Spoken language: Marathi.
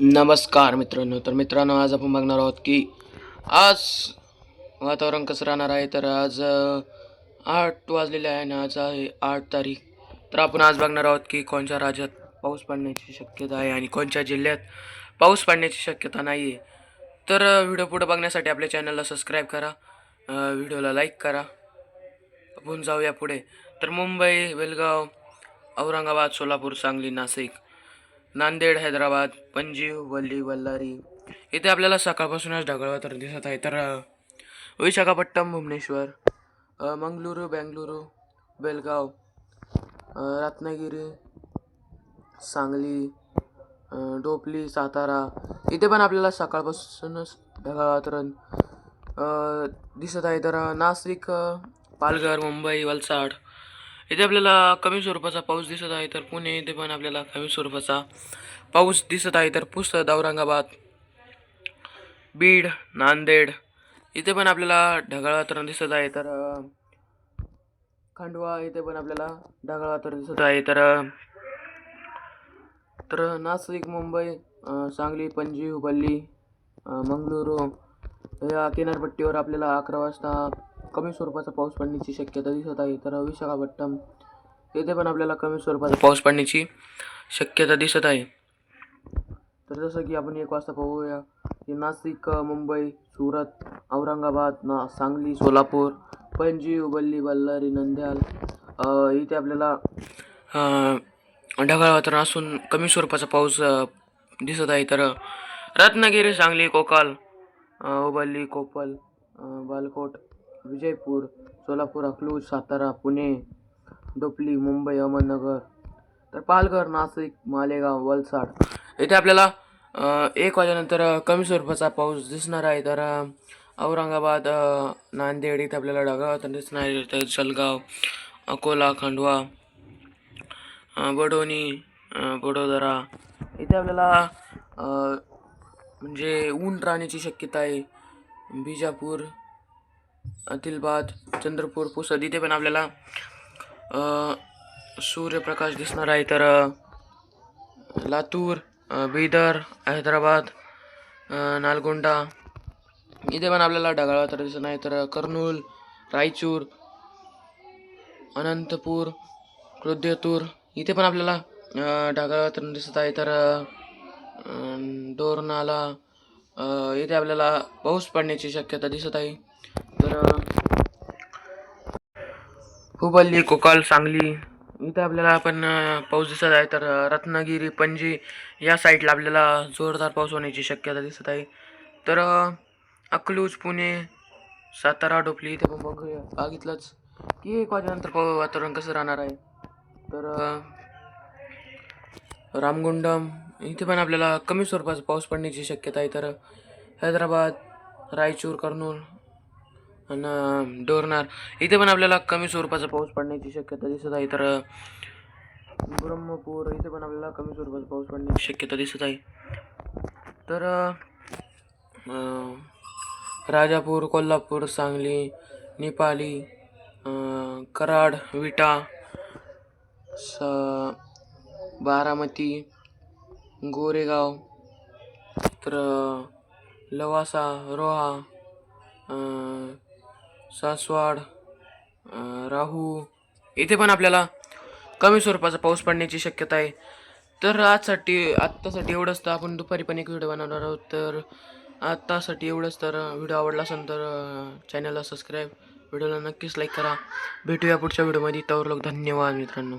नमस्कार मित्रांनो. तर मित्रांनो आज आपण बघणार आहोत की आज वातावरण कसं राहणार आहे? तर आज आठ वाजलेले आहे आणि आज आहे आठ तारीख. तर आपण आज बघणार आहोत की कोणत्या राज्यात पाऊस पडण्याची शक्यता आहे आणि कोणत्या जिल्ह्यात पाऊस पडण्याची शक्यता नाही आहे तर व्हिडिओ पुढे बघण्यासाठी आपल्या चॅनलला सबस्क्राईब करा व्हिडिओला लाईक करा. आपण जाऊया पुढे. तर मुंबई बेलगाव औरंगाबाद सोलापूर सांगली नाशिक. नांदेड हैदराबाद पणजी वल्ली बल्लारी इथे आपल्याला सकाळपासूनच ढगाळ वातावरण दिसत आहे. तर विशाखापट्टणम भुवनेश्वर मंगलुरू मंगळुरू बेंगलुरू बेलगाव रत्नागिरी सांगली डोपली सातारा. इथे पण आपल्याला सकाळपासूनच ढगाळ वातावरण दिसत आहे. तर नाशिक पालघर मुंबई वलसाड इथे आपल्याला कमी स्वरूपाचा पाऊस दिसत आहे तर पुणे इथे पण आपल्याला कमी स्वरूपाचा पाऊस दिसत आहे तर पुसद औरंगाबाद बीड नांदेड इथे पण आपल्याला ढगाळ वातावरण दिसत आहे तर खांडवा खंडवा इथे पण आपल्याला ढगाळ वातावरण दिसत आहे तर तर नाशिक मुंबई सांगली पणजी हुबल्ली मंगळुरू या किनारपट्टीवर आपल्याला अकरा वाजता कमी स्वरूपाचा पाऊस पडण्याची शक्यता दिसत आहे तर विशाखापट्टणम येथे पण आपल्याला कमी स्वरूपाचा पाऊस पडण्याची शक्यता दिसत आहे. तर जसं की आपण एक वाजता पाहूया की नाशिक मुंबई सुरत औरंगाबाद ना सांगली सोलापूर पणजी हुबल्ली बल्लारी नंद्याल इथे आपल्याला ढगाळ वातावरण असून कमी स्वरूपाचा पाऊस दिसत आहे. तर रत्नागिरी सांगली कोकाल अ, हुबल्ली कोपल बालकोट विजयपूर सोलापूर अकलूज सातारा पुणे डोपली मुंबई अहमदनगर तर पालघर नाशिक मालेगाव वलसाड. इथे आपल्याला एक वाजेनंतर कमी स्वरूपाचा पाऊस दिसणार आहे. तर औरंगाबाद नांदेड इथे आपल्याला ढगाळ दिसणार आहे. जलगाव अकोला खंडवा बडोनी बडोदरा. इथे आपल्याला म्हणजे ऊन राहण्याची शक्यता आहे. बिजापूर आदिलबाद चंद्रपूर पुसद. इथे पण आपल्याला सूर्यप्रकाश दिसणार आहे. तर लातूर बीदर हैदराबाद नालगोंडा. इथे पण आपल्याला ढगाळ वातावरण दिसत नाही. तर कर्नूल रायचूर अनंतपूर कृद्यतूर इथे पण आपल्याला ढगाळ वातावरण दिसत आहे. तर डोरनाला इथे आपल्याला पाऊस पडण्याची शक्यता दिसत आहे. तर हुबल्ली कोकाल सांगली इथे आपल्याला पण पाऊस दिसत आहे. तर रत्नागिरी पणजी या साईडला आपल्याला जोरदार पाऊस होण्याची शक्यता दिसत आहे. तर अकलूज पुणे सातारा डोपली इथे पण बघूया बघितलंच की एक वाजेनंतर पाऊ वातावरण कसं राहणार आहे. तर रामगुंडम इथे पण आपल्याला कमी स्वरूपाचा पाऊस पडण्याची शक्यता आहे. तर हैदराबाद रायचूर कर्नूल आणि डोरनार इथे पण आपल्याला कमी स्वरूपाचा पाऊस पडण्याची शक्यता दिसत आहे. तर ब्रह्मपूर इथे पण आपल्याला कमी स्वरूपाचा पाऊस पडण्याची शक्यता दिसत आहे. तर राजापूर कोल्हापूर सांगली निपाली कराड विटा स बारामती गोरेगाव तर लवासा रोहा सासवाड राहू इथे पण आपल्याला कमी स्वरूपाचा पाऊस पडण्याची शक्यता आहे. तर आजसाठी आत्तासाठी एवढंच तर आपण दुपारी पण एक व्हिडिओ बनवणार आहोत. तर आत्तासाठी एवढंच तर व्हिडिओ आवडला असेल तर चॅनलला सबस्क्राईब व्हिडिओला नक्कीच लाईक करा. भेटूया पुढच्या व्हिडिओमध्ये तवर लोक धन्यवाद मित्रांनो.